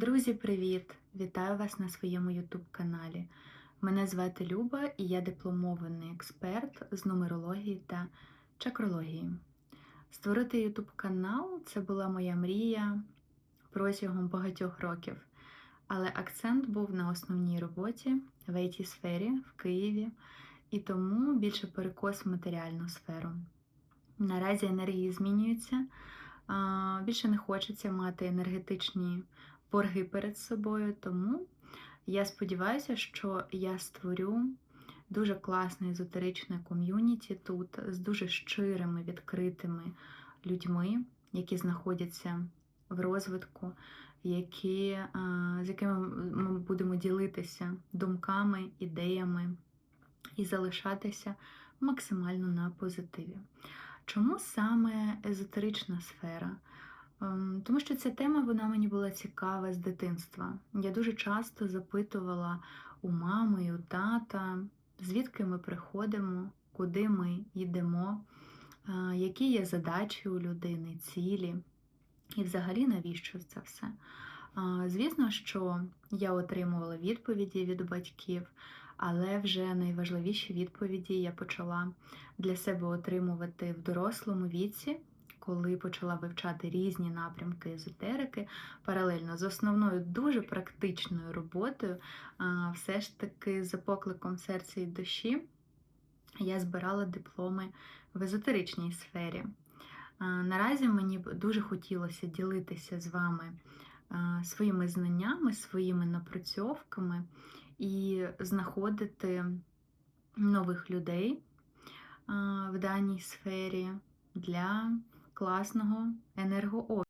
Друзі, привіт! Вітаю вас на своєму YouTube каналі. Мене звати Люба і я дипломований експерт з нумерології та чакрології. Створити YouTube канал це була моя мрія протягом багатьох років, але акцент був на основній роботі в it сфері в Києві, і тому більше перекос в матеріальну сферу. Наразі енергії змінюються. Більше не хочеться мати енергетичні борги перед собою, тому я сподіваюся, що я створю дуже класне езотеричне ком'юніті тут з дуже щирими, відкритими людьми, які знаходяться в розвитку, які, з якими ми будемо ділитися думками, ідеями і залишатися максимально на позитиві. Чому саме езотерична сфера? Ем, Тому що ця тема вона мені була цікава з дитинства. Я дуже часто запитувала у мами і у тата, звідки ми приходимо, куди ми йдемо, е, які є задачі у людини, цілі, і взагалі навіщо це все. Звісно, що я отримувала відповіді від батьків, але вже найважливіші відповіді я почала для себе отримувати в дорослому віці, коли почала вивчати різні напрямки езотерики, паралельно з основною дуже практичною роботою, все ж таки за покликом серця і душі я збирала дипломи в езотеричній сфері. Наразі мені дуже хотілося ділитися з вами своїми знаннями, своїми напрацьовками і знаходити нових людей в даній сфері для класного енергообміну.